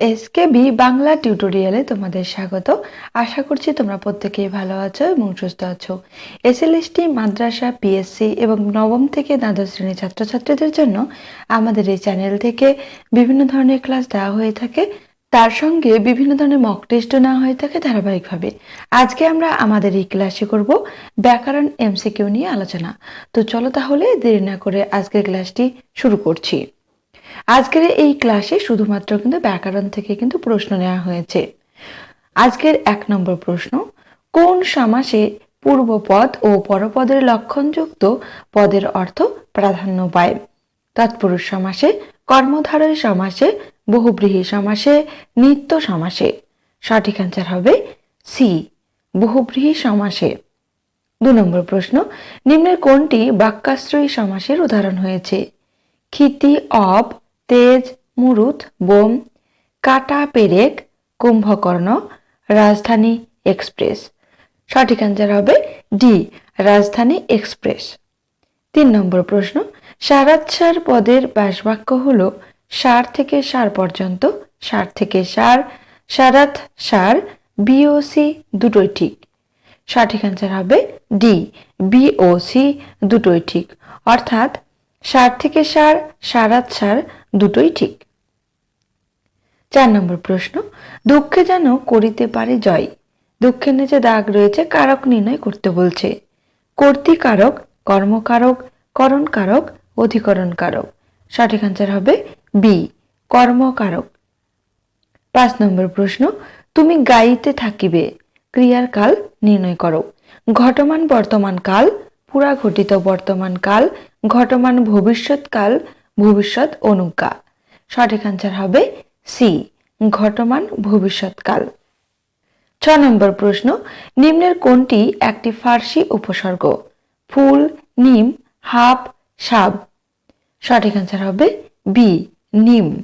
SKB Bangla টিউটোরিয়ালে তোমাদের স্বাগত। আশা করছি তোমরা প্রত্যেকেই ভালো আছো এবং সুস্থ আছো। এসএলএসটি মাদ্রাসা পিএসসি এবং নবম থেকে দ্বাদশ শ্রেণির ছাত্রছাত্রীদের জন্য আমাদের এই চ্যানেল থেকে বিভিন্ন ধরনের ক্লাস দেওয়া হয়ে থাকে। তার সঙ্গে বিভিন্ন ধরনের মক টেস্টও নেওয়া হয়ে থাকে ধারাবাহিকভাবে। আজকে আমরা আমাদের এই ক্লাসে করব ব্যাকরণ এমসিকিউ নিয়ে আলোচনা। তো চলো তাহলে দেরি না করে আজকের ক্লাসটি শুরু করছি। আজকের এই ক্লাসে শুধুমাত্র কিন্তু ব্যাকরণ থেকে কিন্তু প্রশ্ন নেওয়া হয়েছে। আজকের এক নম্বর প্রশ্ন, কোন সমাসে পূর্বপদ ও পরপদের লক্ষণযুক্ত পদের অর্থ প্রাধান্য পায়? তৎপুরুষ সমাসে, কর্মধারয় সমাসে, বহুব্রীহি সমাসে, নিত্য সমাসে। সঠিক অ্যান্সার হবে সি বহুব্রীহি সমাসে। দু নম্বর প্রশ্ন, নিম্নের কোনটি বাক্যাশ্রয়ী সমাসের উদাহরণ হয়েছে? ক্ষিতি অব তেজ মুরুত বোম কাটা পেরেক কুম্ভকর্ণ রাজধানী এক্সপ্রেস। সঠিক অ্যান্সার হবে ডি রাজধানী এক্সপ্রেস। তিন নম্বর প্রশ্ন সারাৎসার পদের ব্যাসবাক্য হল সার থেকে সার পর্যন্ত, সার থেকে সার, সারাত সার বিওসি দুটোই ঠিক। সঠিক অ্যান্সার হবে ডি বিওসি দুটোই ঠিক। অর্থাৎ সার থেকে সার সারাত সার দুটোই ঠিক। চার নম্বর প্রশ্ন, দুঃখে যেন করিতে পারে জয়। দুঃখের নিচে দাগ রয়েছে, কারক নির্ণয় করতে বলছে। কর্তৃকারক কর্মকারক করণকারক অধিকরণ কারক। সঠিক আনসার হবে বি কর্মকারক পাঁচ নম্বর প্রশ্ন, তুমি গাইতে থাকিবে ক্রিয়ার কাল নির্ণয় করো। ঘটমান বর্তমান কাল পুরা ঘটিত বর্তমান কাল ঘটমান ভবিষ্যৎকাল, ভবিষ্যৎ অনুজ্ঞা। সঠিক আনসার হবে সি ঘটমান ভবিষ্যৎকাল। ছ নম্বর প্রশ্ন, নিম্নের কোনটি একটি ফার্সি উপসর্গ? ফুল, নিম, হাফ, সাব। সঠিক আনসার হবে বি নিম।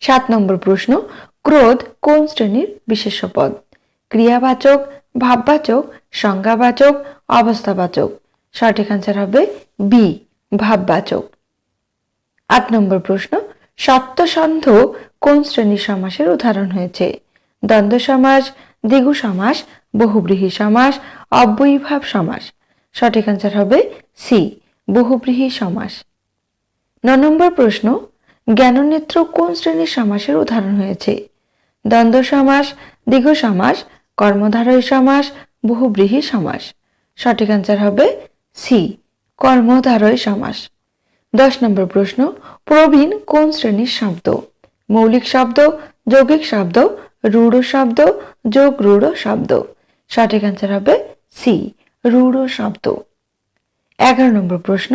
সাত নম্বর প্রশ্ন, ক্রোধ কোন শ্রেণির বিশেষ্য পদ? ক্রিয়াবাচক, ভাববাচক, সংজ্ঞাবাচক, অবস্থাবাচক। সঠিক আনসার হবে বি ভাববাচক। আট নম্বর প্রশ্ন, সপ্তসন্ধ কোন শ্রেণির সমাসের উদাহরণ হয়েছে? দ্বন্দ্ব সমাস, দ্বিগু সমাস, বহুব্রীহি সমাস, অব্যয়ীভাব সমাস। সঠিক আনসার হবে সি বহুব্রীহি সমাস। ন নম্বর প্রশ্ন, জ্ঞাননেত্র কোন শ্রেণির সমাসের উদাহরণ হয়েছে? দ্বন্দ্ব সমাস, দ্বিগু সমাস, কর্মধারয় সমাস, বহুব্রীহি সমাস। সঠিক আনসার হবে সি, কর্মধারয় সমাস। দশ নম্বর প্রশ্ন, প্রবীণ কোন শ্রেণির শব্দ? মৌলিক শব্দ, যৌগিক শব্দ, রূঢ় শব্দ, যোগ রূঢ় শব্দ। সঠিক অ্যান্সার হবে সি, রূঢ় শব্দ। এগারো নম্বর প্রশ্ন,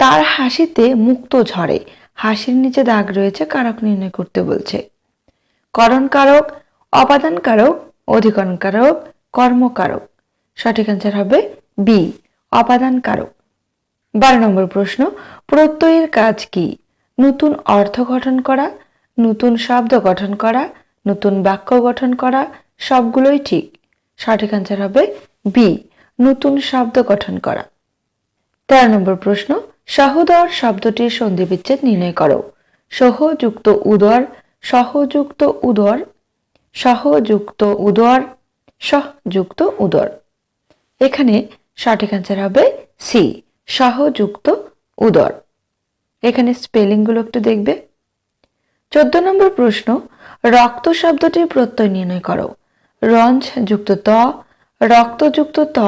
তার হাসিতে মুক্ত ঝরে হাসির নিচে দাগ রয়েছে, কারক নির্ণয় করতে বলছে। করণ কারক, অপাদান কারক, অধিকরণ কারক কর্মকারক সঠিক অ্যান্সার হবে বি অপাদান কারক বারো নম্বর প্রশ্ন, প্রত্যয়ের কাজ কি? নতুন অর্থ গঠন করা, নতুন শব্দ গঠন করা, নতুন বাক্য গঠন করা, সবগুলোই ঠিক। সঠিক আনসার হবে বি নতুন শব্দ গঠন করা। তেরো নম্বর প্রশ্ন, সহোদর শব্দটির সন্ধি বিচ্ছেদ নির্ণয় করো। সহযুক্ত উদর সহযুক্ত উদর সহযুক্ত উদর সহযুক্ত উদর। এখানে সঠিক আনসার হবে সি সহযুক্ত উদর। এখানে স্পেলিংগুলো একটু দেখবে। চোদ্দ নম্বর প্রশ্ন, রক্ত শব্দটির প্রত্যয় নির্ণয় করো। রঞ্জ যুক্ত ত রক্তযুক্ত ত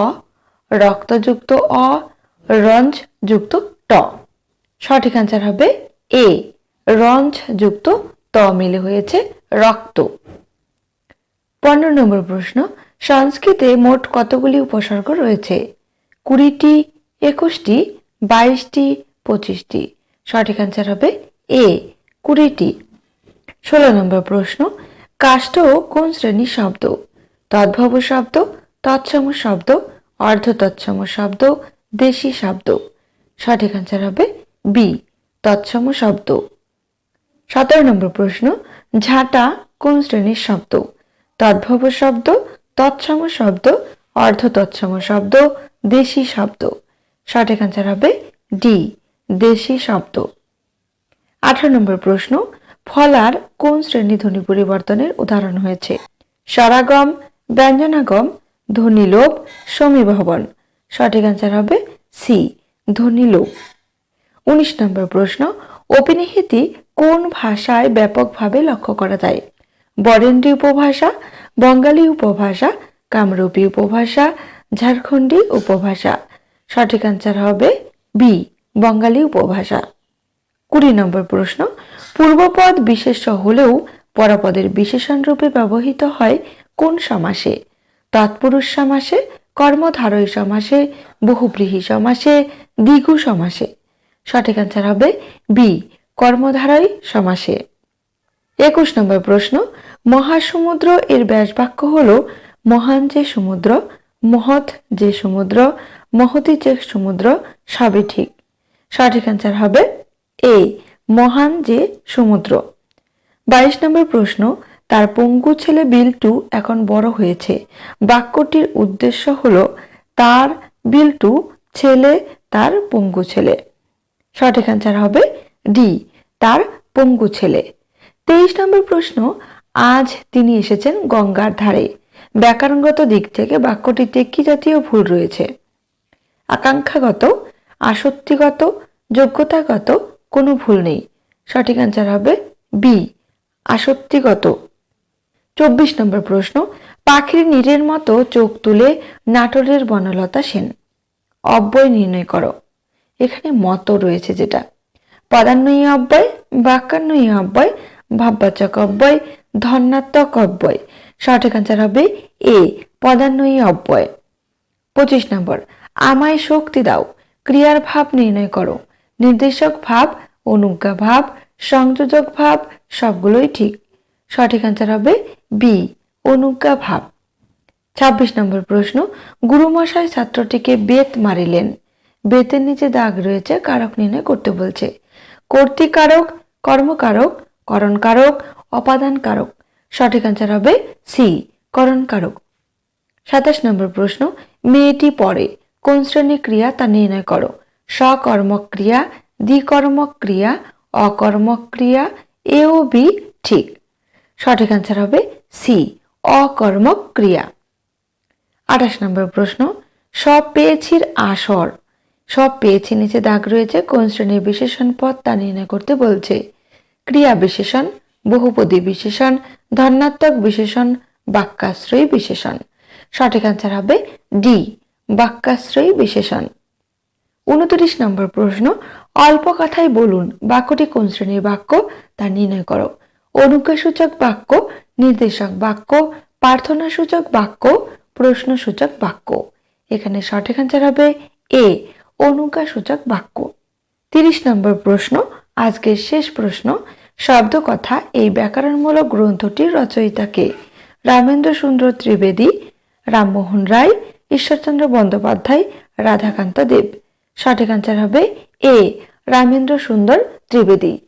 রক্তযুক্ত অ, রঞ্জ যুক্ত ট। সঠিক আনসার হবে এ রঞ্জ যুক্ত ত মিলে হয়েছে রক্ত। পনেরো নম্বর প্রশ্ন, সংস্কৃতে মোট কতগুলি উপসর্গ রয়েছে? কুড়িটি, একুশটি, বাইশটি, পঁচিশটি। সঠিক অ্যান্সার হবে এ, কুড়িটি। ষোলো নম্বর প্রশ্ন, কাষ্ঠ কোন শ্রেণির শব্দ? তদ্ভব শব্দ, তৎসম শব্দ অর্ধ তৎসম শব্দ, দেশি শব্দ। সঠিক অ্যান্সার হবে বি তৎসম শব্দ। সতেরো নম্বর প্রশ্ন, ঝাঁটা কোন শ্রেণির শব্দ? তদ্ভব শব্দ, তৎসম শব্দ অর্ধ তৎসম শব্দ দেশি শব্দ। সঠিক অ্যান্সার হবে ডি দেশি শব্দ। আঠারো নম্বর প্রশ্ন ফলার কোন শ্রেণি ধ্বনি পরিবর্তনের উদাহরণ হয়েছে? স্বরাগম, ব্যঞ্জনাগম ধ্বনি ধ্বনিলোপ সমীভবন সঠিক অ্যান্সার হবে সি ধ্বনি ধ্বনিলোপ। উনিশ নম্বর প্রশ্ন অপিনিহিতি কোন ভাষায় ব্যাপকভাবে লক্ষ্য করা যায়? বরেন্দ্রী উপভাষা, বঙ্গালী উপভাষা, কামরূপী উপভাষা ঝাড়খণ্ডী উপভাষা। সঠিক অ্যান্সার হবে বি, বঙ্গালী উপভাষা। কুড়ি নম্বর প্রশ্ন, পূর্বপদ বিশেষ্য হলেও পরপদের বিশেষণ রূপে ব্যবহৃত হয় কোন সমাসে? তৎপুরুষ সমাসে, কর্মধারয় সমাসে, বহুব্রীহি সমাসে, দ্বিগু সমাসে। সঠিক অ্যান্সার হবে বি, কর্মধারয় সমাসে। একুশ নম্বর প্রশ্ন, মহাসমুদ্র এর ব্যাসবাক্য হল মহান যে সমুদ্র মহৎ যে সমুদ্র, মহতি যে সমুদ্র, সবই ঠিক। সঠিক অ্যান্সার হবে এ মহান যে সমুদ্র। বাইশ নম্বর প্রশ্ন, তার পঙ্গু ছেলে বিল্টু এখন বড় হয়েছে। বাক্যটির উদ্দেশ্য হল, তার বিল্টু ছেলে, তার পঙ্গু ছেলে। সঠিক অ্যান্সার হবে ডি তার পঙ্গু ছেলে। তেইশ নম্বর প্রশ্ন, আজ তিনি এসেছেন গঙ্গার ধারে। ব্যাকরণগত দিক থেকে বাক্যটিতে কি জাতীয় ভুল রয়েছে? আকাঙ্ক্ষাগত, আসক্তিগত, যোগ্যতাগত কোনো ভুল নেই। সঠিক অ্যান্সার হবে বি আসক্তিগত। চব্বিশ নম্বর প্রশ্ন, পাখির নীরের মতো চোখ তুলে নাটোরের বনলতা সেন। অব্যয় নির্ণয় করো। এখানে মত রয়েছে যেটা। পদান্বয়ী অব্যয় বাক্যান্বয়ী অব্যয়, ভাববাচক অব্যয় ধন্যাত্মক অব্যয়। সঠিক অ্যান্সার হবে এ পদান্বয়ী অব্যয়। পঁচিশ নম্বর, আমায় শক্তি দাও, ক্রিয়ার ভাব নির্ণয় করো। নির্দেশক ভাব, অনুজ্ঞা ভাব, সংযোজক ভাব, সবগুলোই ঠিক। সঠিক অ্যান্সার হবে বি অনুজ্ঞা ভাব। ছাব্বিশ নম্বর প্রশ্ন, গুরুমশাই ছাত্রটিকে বেত মারিলেন। বেতের নিচে দাগ রয়েছে, কারক নির্ণয় করতে বলছে। কর্তৃকারক, কর্মকারক, করণকারক অপাদান কারক সঠিক অ্যান্সার হবে সি করণকারক। সাতাশ নম্বর প্রশ্ন, মেয়েটি পড়ে, কোন শ্রেণির ক্রিয়া তা নির্ণয় করো? সকর্মক ক্রিয়া, দ্বিকর্মক ক্রিয়া, অকর্মক ক্রিয়া, এ ও বি ঠিক। সঠিক অ্যান্সার হবে সি অকর্মক ক্রিয়া। আঠাশ নম্বর প্রশ্ন, সব পেয়েছির আসর। সব পেয়েছি নিচে দাগ রয়েছে, কোন শ্রেণির বিশেষণ পদ তা নির্ণয় করতে বলছে? ক্রিয়া বিশেষণ, বহুপদী বিশেষণ ধর্নাত্মক বিশেষণ, বাক্যাশ্রয়ী বিশেষণ। সঠিক অ্যান্সার হবে ডি বাক্যাশ্রয়ী বিশেষণ। উনত্রিশ নম্বর প্রশ্ন, অল্প কথায় বলুন বাক্যটি কোন শ্রেণির বাক্য তা নির্ণয় করো। অনুজ্ঞাসূচক বাক্য, নির্দেশক বাক্য, প্রার্থনাসূচক বাক্য, প্রশ্নসূচক বাক্য। এখানে সঠিক অ্যান্সার হবে এ অনুজ্ঞাসূচক বাক্য। তিরিশ নম্বর প্রশ্ন, আজকের শেষ প্রশ্ন শব্দ কথা এই ব্যাকরণমূলক গ্রন্থটির রচয়িতাকে। রামেন্দ্র সুন্দর ত্রিবেদী, রামমোহন রায়, ঈশ্বরচন্দ্র বন্দ্যোপাধ্যায়, রাধাকান্ত দেব। সঠিক অ্যান্সার হবে এ, রামেন্দ্র সুন্দর ত্রিবেদী।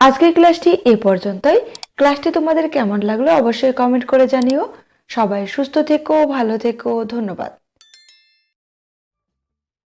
আজকের ক্লাসটি এ পর্যন্তই। ক্লাসটি তোমাদের কেমন লাগল অবশ্যই কমেন্ট করে জানিও। সবাই সুস্থ থেকো, ভালো থেকো, ধন্যবাদ।